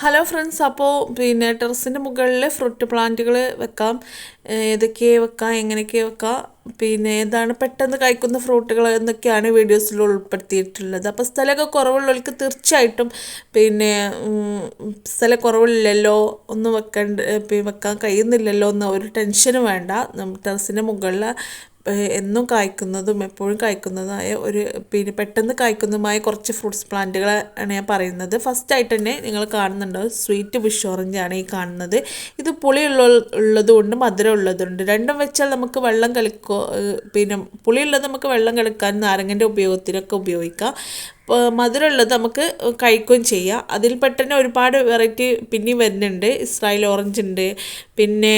Hello friends അപ്പോൾ പിന്നെ ടെറസിന്റെ മുകളിൽ ഫ്രൂട്ട് പ്ലാന്റുകൾ വെക്കാം. ഏതൊക്കെ വെക്കാം? എങ്ങനെയൊക്കെ വെക്കാം? പിന്നെ ഏതാണ് പെട്ടെന്ന് കഴിക്കുന്ന ഫ്രൂട്ടുകൾ എന്നൊക്കെയാണ് വീഡിയോസിൽ ഉൾപ്പെടുത്തിയിട്ടുള്ളത്. അപ്പോൾ സ്ഥലമൊക്കെ കുറവുള്ളവർക്ക് തീർച്ചയായിട്ടും പിന്നെ സ്ഥലം കുറവില്ലല്ലോ ഒന്നും വെക്കണ്ട വെക്കാൻ കഴിയുന്നില്ലല്ലോ എന്ന ഒരു ടെൻഷനും വേണ്ട. ടെറസിന്റെ മുകളിൽ എന്നും കായ്ക്കുന്നതും എപ്പോഴും കായ്ക്കുന്നതുമായ ഒരു പിന്നെ പെട്ടെന്ന് കായ്ക്കുന്നതുമായ കുറച്ച് ഫ്രൂട്ട്സ് പ്ലാന്റുകളാണ് ഞാൻ പറയുന്നത്. ഫസ്റ്റ് ആയിട്ട് തന്നെ നിങ്ങൾ കാണുന്നുണ്ടോ സ്വീറ്റ് ബുഷ് ആണ് ഈ കാണുന്നത്. ഇത് പുളിയുള്ള ഉള്ളതുകൊണ്ട് മധുരം ഉള്ളതുണ്ട്. രണ്ടും വെച്ചാൽ നമുക്ക് വെള്ളം കളിക്കോ പിന്നെ പുളിയുള്ളത് നമുക്ക് വെള്ളം കിടക്കാൻ നാരങ്ങന്റെ ഉപയോഗത്തിനൊക്കെ ഉപയോഗിക്കാം. മധുരമുള്ളത് നമുക്ക് കഴിക്കുകയും ചെയ്യാം. അതിൽ പെട്ടെന്ന് ഒരുപാട് വെറൈറ്റി പിന്നെയും വരുന്നുണ്ട്. ഇസ്രായേൽ ഓറഞ്ച് ഉണ്ട്. പിന്നെ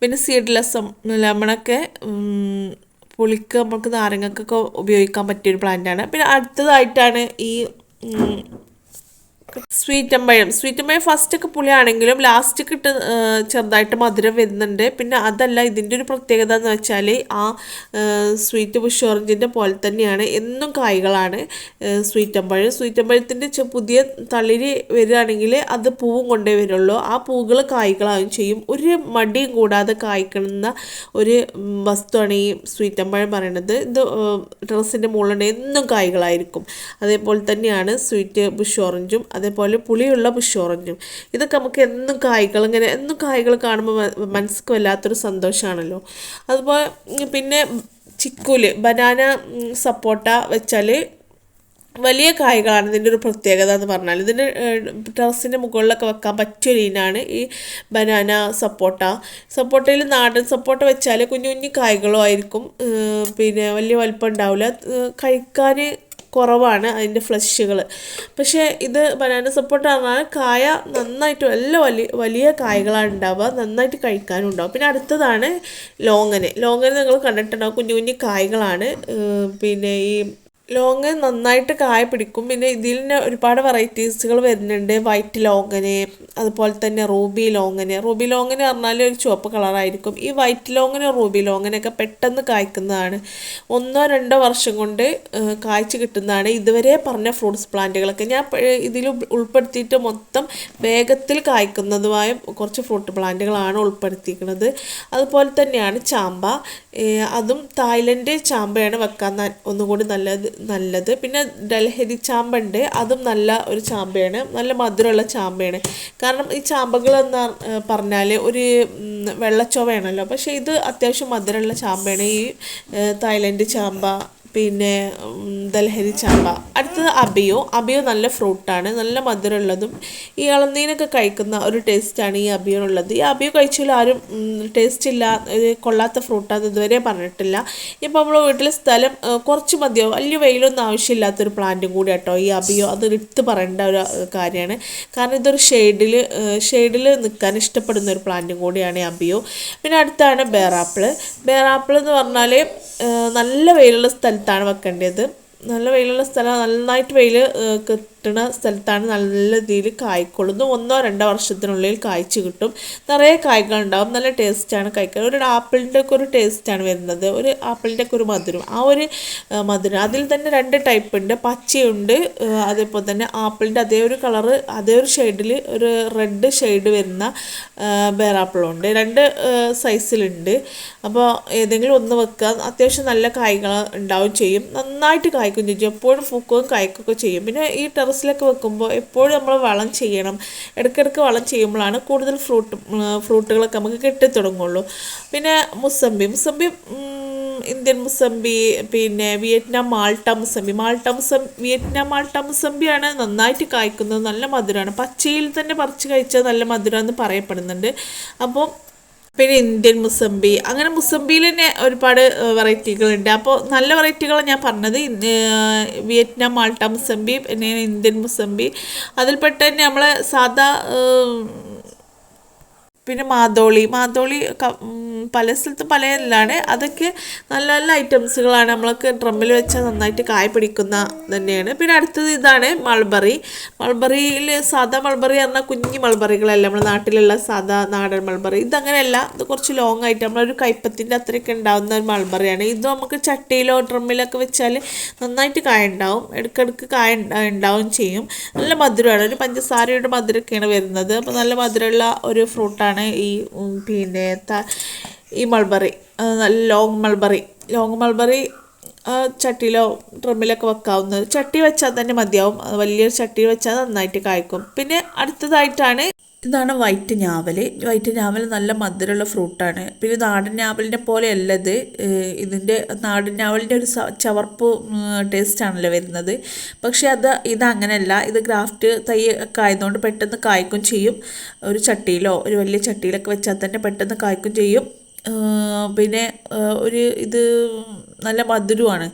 പിന്നെ സീഡ്ലെസ്സും ലെമണൊക്കെ പുളിക്ക് നമുക്ക് നാരങ്ങക്കൊക്കെ ഉപയോഗിക്കാൻ പറ്റിയൊരു പ്ലാന്റാണ് പിന്നെ അടുത്തതായിട്ടാണ് ഈ സ്വീറ്റമ്പഴം സ്വീറ്റമ്പഴം ഫസ്റ്റൊക്കെ പുളിയാണെങ്കിലും ലാസ്റ്റ് കിട്ട് ചെറുതായിട്ട് മധുരം വരുന്നുണ്ട്. പിന്നെ അതല്ല ഇതിന്റെ ഒരു പ്രത്യേകത എന്ന് വെച്ചാൽ ആ സ്വീറ്റ് പുഷ് ഓറഞ്ചിന്റെ പോലെ തന്നെയാണ്. എന്നും കായ്കളാണ് സ്വീറ്റമ്പഴം സ്വീറ്റമ്പഴത്തിന്റെ പുതിയ തളിര് വരികയാണെങ്കിൽ അത് പൂവും കൊണ്ടേ വരുള്ളൂ. ആ പൂവുകൾ കായ്കളാവുകയും ചെയ്യും. ഒരു മടിയും കൂടാതെ കായ്ക്കുന്ന ഒരു വസ്തുവാണ് ഈ സ്വീറ്റമ്പഴം പറയണത്. ഇത് ഡ്രസ്സിന്റെ മുകളിൽ എന്നും കായ്കളായിരിക്കും. അതേപോലെ തന്നെയാണ് സ്വീറ്റ് ഓറഞ്ചും അതേപോലെ പുളിയുള്ള ബുഷ് ഓറഞ്ചും ഇതൊക്കെ നമുക്ക് എന്നും കായ്കൾ ഇങ്ങനെ എന്നും കായ്കൾ കാണുമ്പോൾ മനസ്സിക്ക് വല്ലാത്തൊരു സന്തോഷമാണല്ലോ അതുപോലെ പിന്നെ ചിക്കൂൽ ബനാന സപ്പോട്ട വെച്ചാൽ വലിയ കായ്കളാണ് ഇതിന്റെ ഒരു പ്രത്യേകത എന്ന് പറഞ്ഞാൽ ഇതിന്റെ ടെറസിന്റെ മുകളിലൊക്കെ വെക്കാൻ പറ്റിയൊരു ഇനാണ് ഈ ബനാന സപ്പോട്ട. സപ്പോട്ടയിൽ നാടൻ സപ്പോട്ട വെച്ചാൽ കുഞ്ഞു കുഞ്ഞു കായ്കളോ ആയിരിക്കും പിന്നെ വലിയ വലിപ്പം ഉണ്ടാവില്ല. കഴിക്കാൻ കുറവാണ് അതിന്റെ ഫ്ലഷുകൾ. പക്ഷേ ഇത് ബനാന സപ്പോർട്ട് പറഞ്ഞാൽ കായ നന്നായിട്ട് നല്ല വലിയ വലിയ കായകളാണ് ഉണ്ടാവുക. നന്നായിട്ട് കഴിക്കാനും ഉണ്ടാവും. പിന്നെ അടുത്തതാണ് ലോങ്ങന്. ലോങ്ങന് നിങ്ങൾ കണ്ടിട്ടുണ്ടാവും കുഞ്ഞു കുഞ്ഞു കായകളാണ്. പിന്നെ ഈ ലോങ് നന്നായിട്ട് കായ പിടിക്കും. പിന്നെ ഇതിൽ തന്നെ ഒരുപാട് വെറൈറ്റീസുകൾ വരുന്നുണ്ട്. വൈറ്റ് ലോങ്ങന് അതുപോലെ തന്നെ റൂബി ലോങ്ങന്. റൂബി ലോങ്ങന് പറഞ്ഞാൽ ഒരു ചുവപ്പ് കളറായിരിക്കും. ഈ വൈറ്റ് ലോങ്ങന് റൂബി ലോങ്ങനൊക്കെ പെട്ടെന്ന് കായ്ക്കുന്നതാണ്. ഒന്നോ രണ്ടോ വർഷം കൊണ്ട് കായ്ച്ച് കിട്ടുന്നതാണ്. ഇതുവരെ പറഞ്ഞ ഫ്രൂട്ട്സ് പ്ലാന്റുകളൊക്കെ. ഞാൻ ഇതിൽ ഉൾപ്പെടുത്തിയിട്ട് മൊത്തം വേഗത്തിൽ കായ്ക്കുന്നതുമായ കുറച്ച് ഫ്രൂട്ട് പ്ലാന്റുകളാണ് ഉൾപ്പെടുത്തിയിരിക്കുന്നത്. അതുപോലെ തന്നെയാണ് ചാമ്പ. അതും തായ്ലൻഡ് ചാമ്പയാണ് വെക്കാൻ ഒന്നുകൂടി നല്ലത് നല്ലത്. പിന്നെ ഡൽഹരി ചാമ്പുണ്ട്. അതും നല്ല ഒരു ചാമ്പയാണ്. നല്ല മധുരമുള്ള ചാമ്പയാണ്. കാരണം ഈ ചാമ്പകൾ എന്ന് പറഞ്ഞാൽ ഒരു വെള്ളച്ചോവയാണല്ലോ. പക്ഷേ ഇത് അത്യാവശ്യം മധുരമുള്ള ചാമ്പയാണ്. ഈ തായ്ലൻഡ് ചാമ്പ പിന്നെ ദൽഹരി ചാമ്പ. അടുത്തത് അബിയോ. അബിയോ നല്ല ഫ്രൂട്ടാണ്. നല്ല മധുരമുള്ളതും ഈ ഇളനീനൊക്കെ കഴിക്കുന്ന ഒരു ടേസ്റ്റാണ് ഈ അബിയോ ഉള്ളത് ഈ അബിയോ കഴിച്ചാൽ ആരും ടേസ്റ്റ് ഇല്ല കൊള്ളാത്ത ഫ്രൂട്ടാന്ന് ഇതുവരെ പറഞ്ഞിട്ടില്ല. ഇപ്പോൾ നമ്മൾ വീട്ടിൽ സ്ഥലം കുറച്ച് മതിയോ വലിയ വെയിലൊന്നും ആവശ്യമില്ലാത്തൊരു പ്ലാന്റും കൂടി കേട്ടോ ഈ അബിയോ. അത് എടുത്ത് പറയേണ്ട ഒരു കാര്യമാണ്. കാരണം ഇതൊരു ഷെയ്ഡിൽ ഷെയ്ഡിൽ നിൽക്കാൻ ഇഷ്ടപ്പെടുന്ന ഒരു പ്ലാന്റും കൂടിയാണ് അബിയോ. പിന്നെ അടുത്താണ് ബേറാപ്പിൾ ബേറാപ്പിൾ എന്ന് പറഞ്ഞാൽ നല്ല വെയിലുള്ള സ്ഥലത്താണ് വെക്കേണ്ടത്. നല്ല വെയിലുള്ള സ്ഥലം നന്നായിട്ട് വെയിൽ കിട്ടുന്ന സ്ഥലത്താണ് നല്ല രീതിയിൽ കായ്ക്കൊള്ളുന്നു. ഒന്നോ രണ്ടോ വർഷത്തിനുള്ളിൽ കായ്ച്ചു കിട്ടും. നിറയെ കായ്കൾ ഉണ്ടാവും നല്ല ടേസ്റ്റാണ് കഴിക്കാൻ ഒരു ആപ്പിളിന്റെ ഒക്കെ ഒരു ടേസ്റ്റാണ് വരുന്നത്. ഒരു ആപ്പിളിന്റെ ഒക്കെ ഒരു മധുരം. ആ ഒരു മധുരം. അതിൽ തന്നെ രണ്ട് ടൈപ്പ് ഉണ്ട്. പച്ചയുണ്ട് അതേപോലെ തന്നെ ആപ്പിളിന്റെ അതേ ഒരു കളറ് അതേ ഒരു ഷെയ്ഡിൽ ഒരു റെഡ് ഷെയ്ഡ് വരുന്ന ബേറാപ്പിളുണ്ട് രണ്ട് സൈസിലുണ്ട് അപ്പോൾ ഏതെങ്കിലും ഒന്ന് വെക്കുക. അത്യാവശ്യം നല്ല കായ്കൾ ഉണ്ടാവും ചെയ്യും. നന്നായിട്ട് കായ്ക്കും ചെയ്യും. എപ്പോഴും പൂക്കുകയും കായ്ക്കുകയൊക്കെ ചെയ്യും. പിന്നെ ഈ ടെറസ് ടെറസിലൊക്കെ വെക്കുമ്പോൾ എപ്പോഴും നമ്മൾ വളം ചെയ്യണം. ഇടയ്ക്കിടയ്ക്ക് വളം ചെയ്യുമ്പോഴാണ് കൂടുതൽ ഫ്രൂട്ട് ഫ്രൂട്ടുകളൊക്കെ നമുക്ക് കിട്ടിത്തുടങ്ങുള്ളൂ പിന്നെ മുസമ്പി മുസമ്പി ഇന്ത്യൻ മുസമ്പി പിന്നെ വിയറ്റ്നാം മാൾട്ട മുസമ്പി. മാൾട്ട മുസം വിയറ്റ്നാം മാൾട്ട മുസമ്പിയാണ് നന്നായിട്ട് കായ്ക്കുന്നത്. നല്ല മധുരമാണ്. പച്ചയിൽ തന്നെ പറിച്ച് കഴിച്ചാൽ നല്ല മധുരമാണെന്ന് പറയപ്പെടുന്നുണ്ട്. അപ്പോൾ പിന്നെ ഇന്ത്യൻ മുസംബി അങ്ങനെ മുസംബിയിൽ തന്നെ ഒരുപാട് വെറൈറ്റികളുണ്ട്. അപ്പോൾ നല്ല വെറൈറ്റികൾ ഞാൻ പറഞ്ഞത്. വിയറ്റ്നാം മാൾട്ട മുസംബി പിന്നെ ഇന്ത്യൻ മുസംബി അതിൽപ്പെട്ട തന്നെ നമ്മൾ സാധാ പിന്നെ മാതോളി. മാതോളി പല സ്ഥലത്തും പല ഇതിലാണ് അതൊക്കെ നല്ല നല്ല ഐറ്റംസുകളാണ്. നമ്മളൊക്കെ ഡ്രമ്മിൽ വെച്ചാൽ നന്നായിട്ട് കായ പിടിക്കുന്ന തന്നെയാണ്. പിന്നെ അടുത്തത് ഇതാണ് മൾബറി. മൾബറിയിൽ സാധാ മൾബറി പറഞ്ഞാൽ കുഞ്ഞു മൾബറികളല്ല നമ്മുടെ നാട്ടിലുള്ള സാധാ നാടൻ മൾബറി. ഇതങ്ങനെയല്ല. ഇത് കുറച്ച് ലോങ് ആയിട്ട് നമ്മളൊരു കൈപ്പത്തിന്റെ അത്രയൊക്കെ ഉണ്ടാവുന്ന ഒരു മൾബറിയാണ്. ഇത് നമുക്ക് ചട്ടിയിലോ ഡ്രമ്മിലൊക്കെ വെച്ചാൽ നന്നായിട്ട് കായ ഉണ്ടാവും ഇടയ്ക്കിടയ്ക്ക് കായ ഉണ്ടാ- ഉണ്ടാവും ചെയ്യും. നല്ല മധുരമാണ്. ഒരു പഞ്ചസാരയുടെ മധുരമൊക്കെയാണ് വരുന്നത്. അപ്പോൾ നല്ല മധുരമുള്ള ഒരു ഫ്രൂട്ടാണ് ഈ പിന്നെ ഈ മൾബറി നല്ല ലോങ് മൾബറി ലോങ് മൾബറി ചട്ടിയിലോ ട്രമ്മിലൊക്കെ വെക്കാവുന്നത്. ചട്ടി വെച്ചാൽ തന്നെ മതിയാവും. വലിയൊരു ചട്ടി വെച്ചാൽ നന്നായിട്ട് കായ്ക്കും. പിന്നെ അടുത്തതായിട്ടാണ് ഇതാണ് വൈറ്റ് ഞാവൽ വൈറ്റ് ഞാവൽ നല്ല മധുരമുള്ള ഫ്രൂട്ടാണ് പിന്നെ നാടൻ ഞാവലിനെ പോലെയല്ല ഇത് ഇതിന്റെ നാടൻ ഞാവലിന്റെ ഒരു ചവർപ്പ് ടേസ്റ്റ് ആണല്ലോ വരുന്നത്. പക്ഷേ അത് ഇത് അങ്ങനെയല്ല ഇത് ഗ്രാഫ്റ്റ് തൈ ഒക്കെ ആയതുകൊണ്ട് പെട്ടെന്ന് കായ്ക്കും ചെയ്യും. ഒരു ചട്ടിയിലോ ഒരു വലിയ ചട്ടിയിലൊക്കെ വെച്ചാൽ തന്നെ പെട്ടെന്ന് കായ്ക്കും ചെയ്യും. പിന്നെ ഒരു ഇത് നല്ല മധുരമാണ്.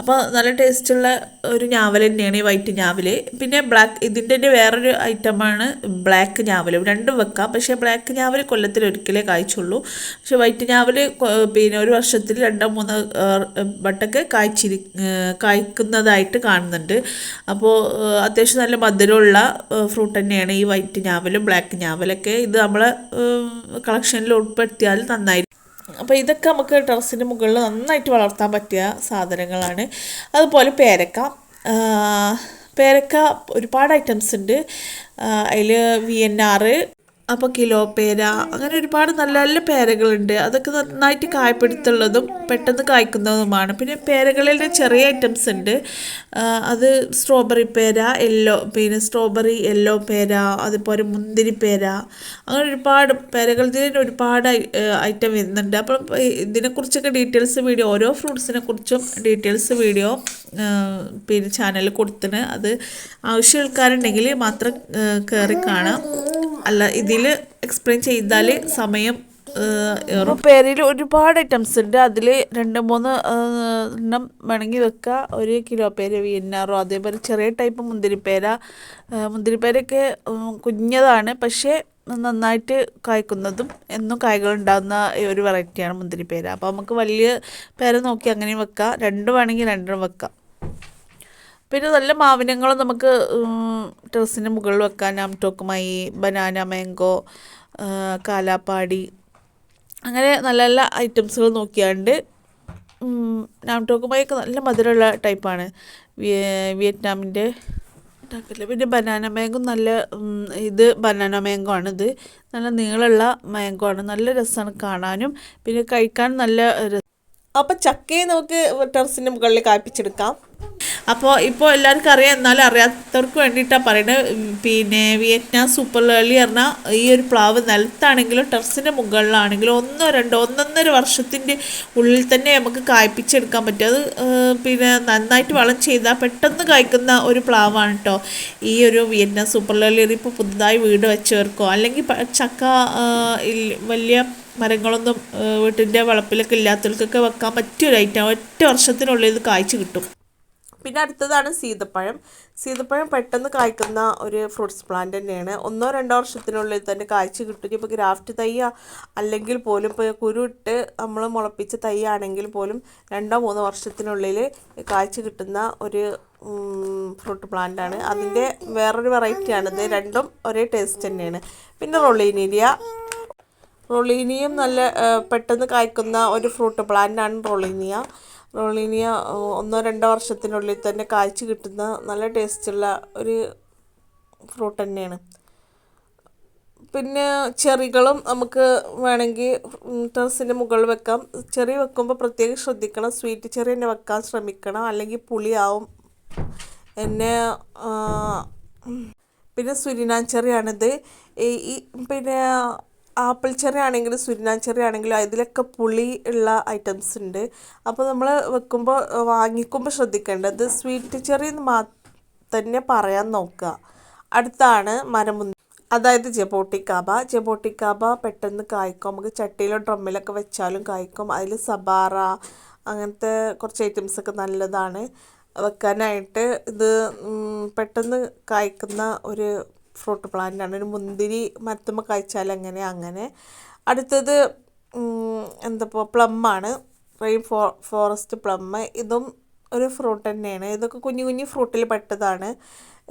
അപ്പോൾ നല്ല ടേസ്റ്റുള്ള ഒരു ഞാവൽ തന്നെയാണ് ഈ വൈറ്റ് ഞാവൽ. പിന്നെ ബ്ലാക്ക് ഇതിന്റെ തന്നെ വേറൊരു ഐറ്റമാണ് ബ്ലാക്ക് ഞാവൽ. രണ്ടും വെക്കാം. പക്ഷേ ബ്ലാക്ക് ഞാവൽ കൊല്ലത്തിൽ ഒരിക്കലേ കായ്ച്ചുള്ളൂ. പക്ഷേ വൈറ്റ് ഞാവൽ പിന്നെ ഒരു വർഷത്തിൽ രണ്ടോ മൂന്നോ വട്ടൊക്കെ കായ്ച്ചിരി കായ്ക്കുന്നതായിട്ട് കാണുന്നുണ്ട്. അപ്പോൾ അത്യാവശ്യം നല്ല മധുരമുള്ള ഫ്രൂട്ട് തന്നെയാണ് ഈ വൈറ്റ് ഞാവലും ബ്ലാക്ക് ഞാവലൊക്കെ. ഇത് നമ്മളെ കളക്ഷനിൽ ഉൾപ്പെടുത്തിയാൽ നന്നായിരിക്കും അപ്പോൾ ഇതൊക്കെ നമുക്ക് ടെറസിന്റെ മുകളിൽ നന്നായിട്ട് വളർത്താൻ പറ്റിയ സാധനങ്ങളാണ്. അതുപോലെ പേരക്ക. പേരക്ക ഒരുപാട് ഐറ്റംസ് ഉണ്ട്. അതിൽ വി എൻ ആറ് അപ്പോൾ കിലോ പേര അങ്ങനെ ഒരുപാട് നല്ല നല്ല പേരകളുണ്ട്. അതൊക്കെ നന്നായിട്ട് കായപ്പെടുത്തുള്ളതും പെട്ടെന്ന് കായ്ക്കുന്നതുമാണ്. പിന്നെ പേരകളിൽ ചെറിയ ഐറ്റംസ് ഉണ്ട്. അത് സ്ട്രോബെറി പേര യെല്ലോ പിന്നെ സ്ട്രോബെറി യെല്ലോ പേര അതുപോലെ മുന്തിരി പേര അങ്ങനെ ഒരുപാട് പേരകൾ ഇതിന് ഒരുപാട് ഐറ്റം വരുന്നുണ്ട്. അപ്പം ഇതിനെക്കുറിച്ചൊക്കെ ഡീറ്റെയിൽസ് വീഡിയോ ഓരോ ഫ്രൂട്ട്സിനെ കുറിച്ചും ഡീറ്റെയിൽസ് വീഡിയോ പിന്നെ ചാനലിൽ കൊടുത്തിന് അത് ആവശ്യം ആൾക്കാരുണ്ടെങ്കിൽ മാത്രം കയറി കാണാം. അല്ല ഇതിൽ എക്സ്പ്ലെയിൻ ചെയ്താൽ സമയം പേരിൽ ഒരുപാട് ഐറ്റംസ് ഉണ്ട്. അതിൽ രണ്ട് മൂന്ന് എണ്ണം വേണമെങ്കിൽ വെക്കുക ഒരു കിലോ പേര് വിയന്നാറോ അതേപോലെ ചെറിയ ടൈപ്പ് മുന്തിരിപ്പേര. മുന്തിരിപ്പേരൊക്കെ കുഞ്ഞതാണ്. പക്ഷേ നന്നായിട്ട് കായ്ക്കുന്നതും എന്നും കായ്കൾ ഉണ്ടാകുന്ന ഒരു വെറൈറ്റിയാണ് മുന്തിരിപ്പേര. അപ്പോൾ നമുക്ക് വലിയ പേര നോക്കി അങ്ങനെയും വെക്കാം. രണ്ടും വേണമെങ്കിൽ രണ്ടും വെക്കാം. പിന്നെ നല്ല മാവിനങ്ങൾ നമുക്ക് ടെറസിന് മുകളിൽ വെക്കാൻ ആംടോക്കുമായി ബനാന മാംഗോ കാലാപ്പാടി അങ്ങനെ നല്ല നല്ല ഐറ്റംസുകൾ നോക്കിയാണ്ട് നാംടോക്കുമായി ഒക്കെ നല്ല മധുരമുള്ള ടൈപ്പാണ്. വിയ- വിയറ്റ്നാമിന്റെ ഉണ്ടാക്കില്ല പിന്നെ ബനാന മാംഗോ നല്ല ഇത് ബനാന മാംഗോ ആണ് ഇത്. നല്ല നീളമുള്ള മാംഗോ ആണ്. നല്ല രസമാണ് കാണാനും. പിന്നെ കഴിക്കാൻ നല്ല രസം അപ്പം ചക്കയെ നമുക്ക് ടെറസിന്റെ മുകളിൽ കായ്പ്പിച്ചെടുക്കാം അപ്പോൾ ഇപ്പോൾ എല്ലാവർക്കും അറിയാം. എന്നാലും അറിയാത്തവർക്ക് വേണ്ടിയിട്ടാണ് പറയുന്നത് പിന്നെ വിയറ്റ്നാം സൂപ്പർ ലേളി പറഞ്ഞാൽ ഈ ഒരു പ്ലാവ് നിലത്താണെങ്കിലും ടെറസിന്റെ മുകളിലാണെങ്കിലും ഒന്നോ രണ്ടോ ഒന്നൊന്നര വർഷത്തിന്റെ ഉള്ളിൽ തന്നെ നമുക്ക് കായ്പ്പിച്ചെടുക്കാൻ പറ്റും. അത് പിന്നെ നന്നായിട്ട് വളം ചെയ്താൽ പെട്ടെന്ന് കായ്ക്കുന്ന ഒരു പ്ലാവാണ് കേട്ടോ ഈ ഒരു വിയറ്റ്നാം സൂപ്പർ ലേളി ഇപ്പോൾ പുതുതായി വീട് വെച്ചവർക്കോ അല്ലെങ്കിൽ ചക്ക വലിയ മരങ്ങളൊന്നും വീട്ടിന്റെ വളപ്പിലൊക്കെ ഇല്ലാത്തവർക്കൊക്കെ വെക്കാൻ പറ്റിയൊരു ഐറ്റം. ഒറ്റ വർഷത്തിനുള്ളിൽ ഇത് കായ്ച്ചു കിട്ടും. പിന്നെ അടുത്തതാണ് സീതപ്പഴം. സീതപ്പഴം പെട്ടെന്ന് കായ്ക്കുന്ന ഒരു ഫ്രൂട്ട്സ് പ്ലാന്റ് തന്നെയാണ്. ഒന്നോ രണ്ടോ വർഷത്തിനുള്ളിൽ തന്നെ കായ്ച്ച് കിട്ടും. ഇപ്പോൾ ഗ്രാഫ്റ്റ് തൈ അല്ലെങ്കിൽ പോലും ഇപ്പോൾ കുരുവിട്ട് നമ്മൾ മുളപ്പിച്ച തൈ പോലും രണ്ടോ മൂന്നോ വർഷത്തിനുള്ളിൽ കായ്ച്ച് കിട്ടുന്ന ഒരു ഫ്രൂട്ട് പ്ലാന്റ് ആണ്. അതിന്റെ വേറൊരു വെറൈറ്റിയാണിത് രണ്ടും ഒരേ ടേസ്റ്റ് തന്നെയാണ്. പിന്നെ റൊളീനീരിയ. റൊളീനിയും നല്ല പെട്ടെന്ന് കായ്ക്കുന്ന ഒരു ഫ്രൂട്ട് പ്ലാന്റാണ് റൊളീനിയ. റൊളീനിയ ആ, ഒന്നോ രണ്ടോ വർഷത്തിനുള്ളിൽ തന്നെ കാഴ്ച കിട്ടുന്ന നല്ല ടേസ്റ്റുള്ള ഒരു ഫ്രൂട്ട് തന്നെയാണ്. പിന്നെ ചെറികളും നമുക്ക് വേണമെങ്കിൽ ടെറസിന്റെ മുകളിൽ വെക്കാം. ചെറി വെക്കുമ്പോൾ പ്രത്യേകം ശ്രദ്ധിക്കണം. സ്വീറ്റ് ചെറി തന്നെ വെക്കാൻ ശ്രമിക്കണം. അല്ലെങ്കിൽ പുളിയാവും. എന്നെ പിന്നെ സുരിനാൻ ചെറിയാണിത്. ഈ പിന്നെ ആപ്പിൾ ചെറി ആണെങ്കിലും സുരിനാൻ ചെറി ആണെങ്കിലും അതിലൊക്കെ പുളി ഉള്ള ഐറ്റംസ് ഉണ്ട്. അപ്പോൾ നമ്മൾ വെക്കുമ്പോൾ വാങ്ങിക്കുമ്പോൾ ശ്രദ്ധിക്കേണ്ടത് സ്വീറ്റ് ചെറി എന്ന് മാ തന്നെ പറയാൻ നോക്കുക. അടുത്താണ് മരമുന്തി അതായത് ജബോട്ടിക്കാബ. ജബോട്ടിക്കാബ പെട്ടെന്ന് കായ്ക്കും. നമുക്ക് ചട്ടിയിലോ ഡ്രമ്മിലൊക്കെ വെച്ചാലും കായ്ക്കും. അതിൽ സബാറ അങ്ങനത്തെ കുറച്ച് ഐറ്റംസൊക്കെ നല്ലതാണ്. വെക്കാനായിട്ട് ഇത് പെട്ടെന്ന് കായ്ക്കുന്ന ഒരു ഫ്രൂട്ട് പ്ലാന്റാണ് ഒരു മുന്തിരി മരത്തുമ്പോൾ കായ്ച്ചാൽ അങ്ങനെ അങ്ങനെ. അടുത്തത് എന്താ ഇപ്പോൾ പ്ലമ്മാണ് റെയിൻ ഫോ ഫോറസ്റ്റ് പ്ലം ഇതും ഒരു ഫ്രൂട്ട് തന്നെയാണ്. ഇതൊക്കെ കുഞ്ഞു കുഞ്ഞു ഫ്രൂട്ടിൽ പെട്ടതാണ്.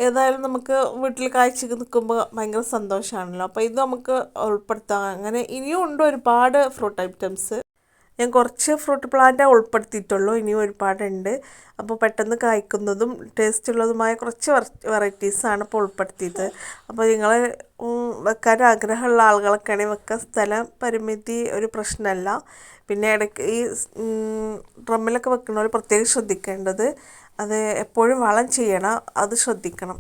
ഏതായാലും നമുക്ക് വീട്ടിൽ കാഴ്ച നിൽക്കുമ്പോൾ ഭയങ്കര സന്തോഷമാണല്ലോ അപ്പോൾ ഇത് നമുക്ക് ഉൾപ്പെടുത്താം. അങ്ങനെ ഇനിയും ഉണ്ട് ഒരുപാട് ഫ്രൂട്ട് ഐറ്റംസ് ഞാൻ കുറച്ച് ഫ്രൂട്ട് പ്ലാന്റ് ഉൾപ്പെടുത്തിയിട്ടുള്ളൂ. ഇനിയും ഒരുപാടുണ്ട്. അപ്പോൾ പെട്ടെന്ന് കായ്ക്കുന്നതും ടേസ്റ്റ് ഉള്ളതുമായ കുറച്ച് വെറൈറ്റീസാണ് ഇപ്പോൾ ഉൾപ്പെടുത്തിയത്. അപ്പോൾ നിങ്ങൾ വെക്കാൻ ആഗ്രഹമുള്ള ആളുകളൊക്കെ ആണെങ്കിൽ വെക്കാൻ സ്ഥലം പരിമിതി ഒരു പ്രശ്നമല്ല. പിന്നെ ഇടയ്ക്ക് ഈ ഡ്രമ്മിലൊക്കെ വെക്കുന്നവർ പ്രത്യേകം ശ്രദ്ധിക്കേണ്ടത് അത് എപ്പോഴും വളം ചെയ്യണം. അത് ശ്രദ്ധിക്കണം.